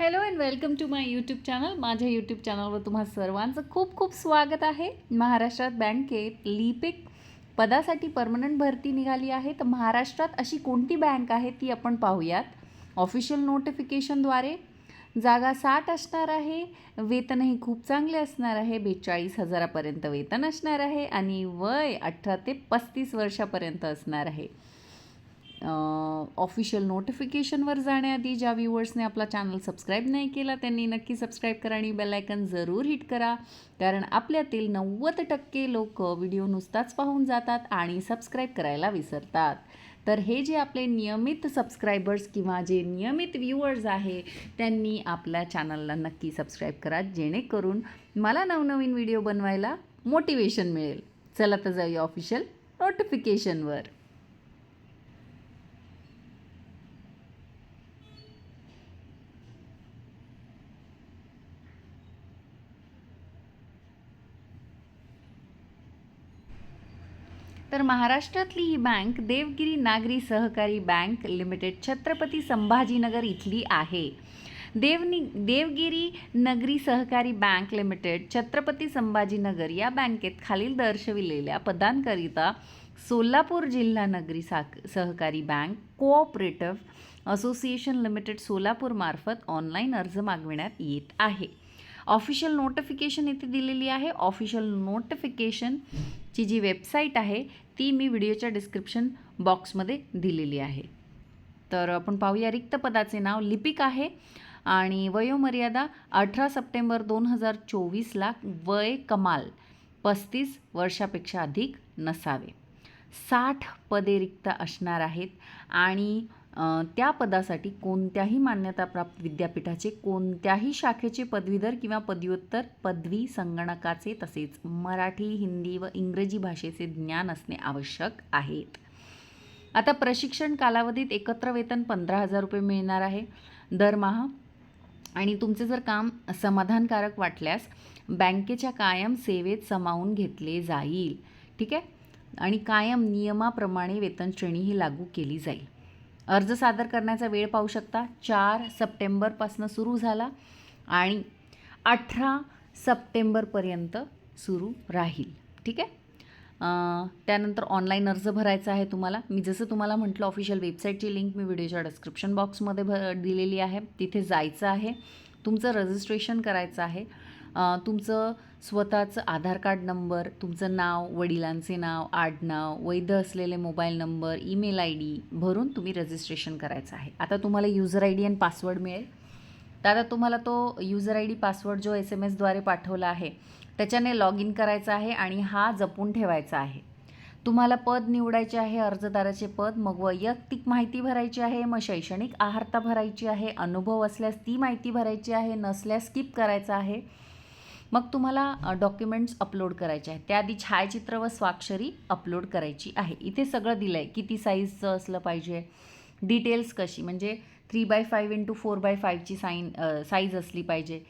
Hello and welcome to my YouTube channel माझ्या YouTube चॅनलवर तुम्हा सर्वांचं खूप खूप स्वागत आहे. महाराष्ट्रात बँकेत लिपिक पदासाठी परमनंट भरती निघाली आहे. तर महाराष्ट्रात अशी कोणती बँक आहे ती आपण पाहूयात. ऑफिशियल नोटिफिकेशनद्वारे जागा साठ असणार आहे. वेतनही खूप चांगले असणार आहे. बेचाळीस हजारापर्यंत वेतन असणार आहे. आणि वय अठरा ते पस्तीस वर्षापर्यंत असणार आहे. ऑफिशियल नोटिफिकेशनवर जाण्याआधी ज्या व्ह्युअर्सने आपला चॅनल सबस्क्राईब नाही केला त्यांनी नक्की सबस्क्राईब करा आणि बेलायकन जरूर हिट करा. कारण आपल्यातील नव्वद टक्के लोक व्हिडिओ नुसताच पाहून जातात आणि सबस्क्राईब करायला विसरतात. तर हे जे आपले नियमित सबस्क्रायबर्स किंवा जे नियमित व्ह्युअर्स आहे त्यांनी आपल्या चॅनलला नक्की सबस्क्राईब करा जेणेकरून मला नवनवीन व्हिडिओ बनवायला मोटिवेशन मिळेल. चला तर जाऊया ऑफिशियल नोटिफिकेशनवर तर महाराष्ट्रातली ही बँक देवगिरी नागरी सहकारी बँक लिमिटेड छत्रपती संभाजीनगर इथली आहे. देवनी देवगिरी नगरी सहकारी बँक लिमिटेड छत्रपती संभाजीनगर या बँकेत खालील दर्शविलेल्या पदांकरिता सोलापूर जिल्हा नगरी साक सहकारी बँक कोऑपरेटिव्ह असोसिएशन लिमिटेड सोलापूरमार्फत ऑनलाईन अर्ज मागविण्यात येत आहे. ऑफिशियल नोटिफिकेशन इथे दिलेली आहे. ऑफिशियल नोटिफिकेशनची जी वेबसाईट आहे ती मी व्हिडिओच्या डिस्क्रिप्शन बॉक्समध्ये दिलेली आहे. तर आपण पाहूया रिक्त पदाचे नाव. लिपिक आहे आणि वयोमर्यादा अठरा सप्टेंबर दोन हजार चोवीसला वय कमाल पस्तीस वर्षापेक्षा अधिक नसावे. साठ पदे रिक्त असणार आहेत आणि त्या पदासाठी कोणत्याही मान्यताप्राप्त विद्यापीठाचे कोणत्याही शाखेचे पदवीधर किंवा पदव्युत्तर पदवी संगणकाचे तसेच मराठी हिंदी व इंग्रजी भाषेचे ज्ञान असणे आवश्यक आहेत. आता प्रशिक्षण कालावधीत एकत्र वेतन पंधरा हजार रुपये मिळणार आहे. दरमहा आणि तुमचे जर काम समाधानकारक वाटल्यास बँकेच्या कायम सेवेत सामावून घेतले जाईल. ठीक आहे? आणि कायम नियमाप्रमाणे वेतन श्रेणी ही लागू केली जाईल. अर्ज सादर करण्याचा वेळ पाहू शकता. चार सप्टेंबरपासून सुरू झाला आणि अठरा सप्टेंबरपर्यंत सुरू राहील. ठीक आहे? त्यानंतर ऑनलाईन अर्ज भरायचा आहे तुम्हाला. मी जसं तुम्हाला म्हटलं ऑफिशियल वेबसाईटची लिंक मी व्हिडिओच्या डिस्क्रिप्शन बॉक्समध्ये भ दिलेली आहे. तिथे जायचं आहे. तुमचं रजिस्ट्रेशन करायचं आहे. तुमचं स्वतःचं आधार कार्ड नंबर तुमचं नाव वडिलांचे नाव आडनाव वैध असलेले mobile number email I D भरून तुम्ही रजिस्ट्रेशन करायचं आहे. आता तुम्हाला युजर आय डी आणि पासवर्ड मिळेल. तर आता तुम्हाला तो युजर आय डी पासवर्ड जो एस एम एसद्वारे पाठवला आहे त्याच्याने लॉग इन करायचा आहे आणि हा जपून ठेवायचा आहे. तुम्हाला पद निवडायचे आहे अर्जदाराचे पद मग वैयक्तिक माहिती भरायची आहे मग शैक्षणिक आहारता भरायची आहे अनुभव असल्यास ती माहिती भरायची आहे नसल्यास स्किप करायचं आहे. मग तुम्हाला डॉक्युमेंट्स अपलोड करायचे आहेत. त्याआधी छायाचित्र व स्वाक्षरी अपलोड करायची आहे. इथे सगळं दिलं आहे किती साईजचं असलं पाहिजे? डिटेल्स कशी? म्हणजे three by five into four by फाईव्हची sign size असली पाहिजे.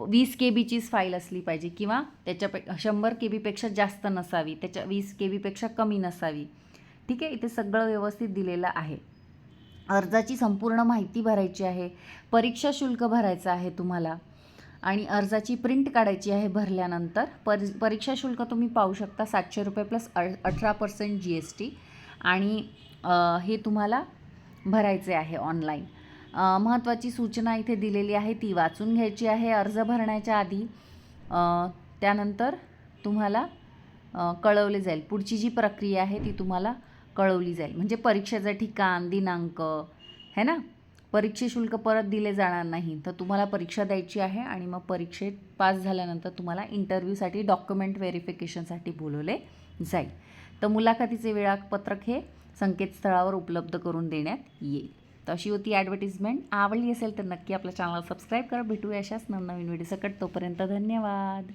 वीस के बीचीच फाईल असली पाहिजे किंवा त्याच्यापे शंभर के बीपेक्षा जास्त नसावी. त्याच्या वीस के बीपेक्षा कमी नसावी. ठीक आहे? इथे सगळं व्यवस्थित दिलेलं आहे. अर्जाची संपूर्ण माहिती भरायची आहे. परीक्षा शुल्क भरायचं आहे तुम्हाला. आणि अर्जाची प्रिंट काढायची आहे भरल्यानंतर पर परीक्षा शुल्क तुम्ही पाहू शकता सातशे रुपये प्लस अ अठरा पर्सेंट जी एस टी आणि हे तुम्हाला भरायचे आहे ऑनलाईन महत्त्वाची सूचना इथे दिलेली आहे ती वाचून घ्यायची आहे. अर्ज भरण्याच्या आधी त्यानंतर तुम्हाला कळवले जाईल. पुढची जी प्रक्रिया आहे ती तुम्हाला कळवली जाईल. म्हणजे परीक्षेचं ठिकाण दिनांक है ना? परीक्षेशुल्क परत दिले जाणार नाही तर तुम्हाला परीक्षा द्यायची आहे आणि मग परीक्षेत पास झाल्यानंतर तुम्हाला इंटरव्ह्यूसाठी डॉक्युमेंट व्हेरिफिकेशनसाठी बोलवले जाईल. तर मुलाखतीचे वेळापत्रक हे संकेतस्थळावर उपलब्ध करून देण्यात येईल. तर अशी होती ॲडव्हर्टिजमेंट आवडली असेल तर नक्की आपल्या चॅनलला सबस्क्राईब करा. भेटूया अशाच नवनवीन व्हिडिओ सकट तोपर्यंत धन्यवाद.